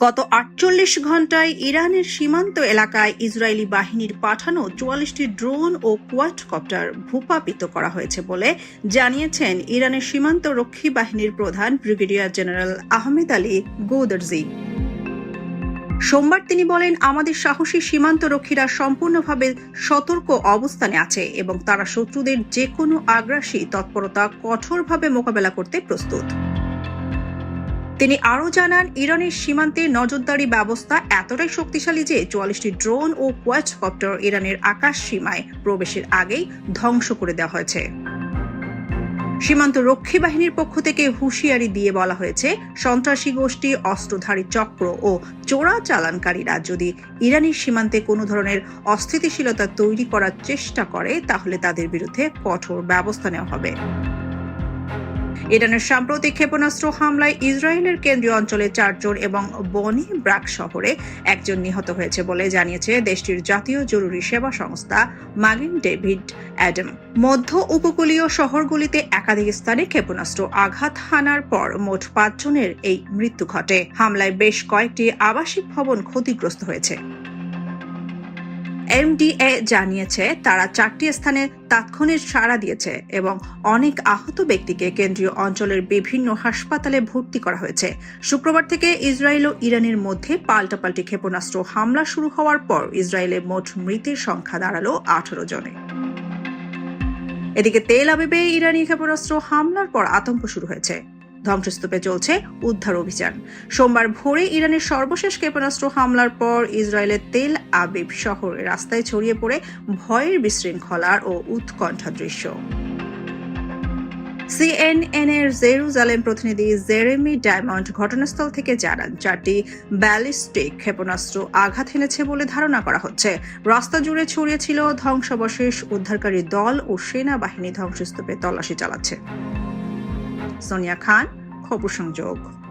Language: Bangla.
গত আটচল্লিশ ঘন্টায় ইরানের সীমান্ত এলাকায় ইসরায়েলি বাহিনীর পাঠানো চুয়াল্লিশটি ড্রোন ও কোয়াডকপ্টার ভূপাপিত করা হয়েছে বলে জানিয়েছেন ইরানের সীমান্ত রক্ষী বাহিনীর প্রধান brigadier general Ahmad Ali Goudarzi. সোমবার তিনি বলেন, আমাদের সাহসী সীমান্ত রক্ষীরা সম্পূর্ণভাবে সতর্ক অবস্থানে আছে এবং তারা শত্রুদের যে কোনো আগ্রাসী তৎপরতা কঠোরভাবে মোকাবেলা করতে প্রস্তুত। তিনি আরও জানান, ইরানের সীমান্তে নজরদারি ব্যবস্থা এতটাই শক্তিশালী যে চুয়াল্লিশটি ড্রোন ও কোয়াডকপ্টার ইরানের আকাশ সীমায় প্রবেশের আগেই ধ্বংস করে দেওয়া হয়েছে। সীমান্ত রক্ষী বাহিনীর পক্ষ থেকে হুঁশিয়ারি দিয়ে বলা হয়েছে, সন্ত্রাসী গোষ্ঠী, অস্ত্রধারী চক্র ও চোরা চালানকারীরা যদি ইরানি সীমান্তে কোনো ধরনের অস্থিতিশীলতা তৈরি করার চেষ্টা করে, তাহলে তাদের বিরুদ্ধে কঠোর ব্যবস্থা নেওয়া হবে। ইরানের সাম্প্রতিক ক্ষেপণাস্ত্র হামলায় ইসরায়েলের কেন্দ্রীয় অঞ্চলে চারজন এবং বনি ব্রাক শহরে একজন নিহত হয়েছে বলে জানিয়েছে দেশটির জাতীয় জরুরি সেবা সংস্থা মাগিন ডেভিড অ্যাডাম। মধ্য উপকূলীয় শহরগুলিতে একাধিক স্থানে ক্ষেপণাস্ত্র আঘাত হানার পর মোট পাঁচজনের এই মৃত্যু ঘটে। হামলায় বেশ কয়েকটি আবাসিক ভবন ক্ষতিগ্রস্ত হয়েছে। এমডিএ জানিয়েছে, তারা চারটি স্থানে তাৎক্ষণিক সাড়া দিয়েছে এবং অনেক আহত ব্যক্তিকে কেন্দ্রীয় অঞ্চলের বিভিন্ন হাসপাতালে ভর্তি করা হয়েছে। শুক্রবার থেকে ইসরায়েল ও ইরানের মধ্যে পাল্টাপাল্টি ক্ষেপণাস্ত্র হামলা শুরু হওয়ার পর ইসরায়েলে মোট মৃতের সংখ্যা দাঁড়াল আঠারো জনে। এদিকে তেল আবিবে ইরানি ক্ষেপণাস্ত্র হামলার পর আতঙ্ক শুরু হয়েছে। ধ্বংসস্তূপে চলছে উদ্ধার অভিযান। সোমবার ভোরে ইরানের সর্বশেষ ক্ষেপণাস্ত্র হামলার পর ইসরায়েলের তেল আবিব শহরে রাস্তায় ছড়িয়ে পড়ে ভয়ের বিশৃঙ্খলার ও উৎকণ্ঠা দৃশ্য। সিএনএন এর জেরুজালেম প্রতিনিধি জেরেমি ডায়মন্ড ঘটনাস্থল থেকে জানান, চারটি ব্যালিস্টিক ক্ষেপণাস্ত্র আঘাত হেনেছে বলে ধারণা করা হচ্ছে। রাস্তা জুড়ে ছড়িয়েছিল ধ্বংসাবশেষ উদ্ধারকারী দল ও সেনাবাহিনী ধ্বংসস্তূপে তল্লাশি চালাচ্ছে। সোনিয়া খান খবর সংযোগ।